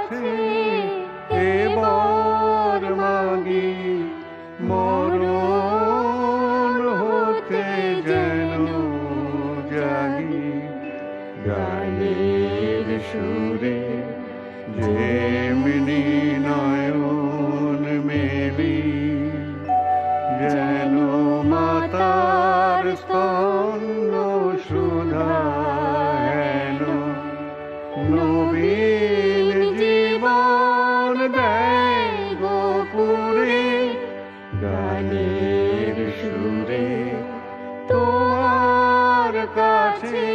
কাছে এবার মাগি, মরণ হতে যেন জাগি। গানের সুরে যেমনি নয়ন মেলি, যেন মাতার স্তন্য সুধা হেন। নবী গানের সুরে তোমার কাছে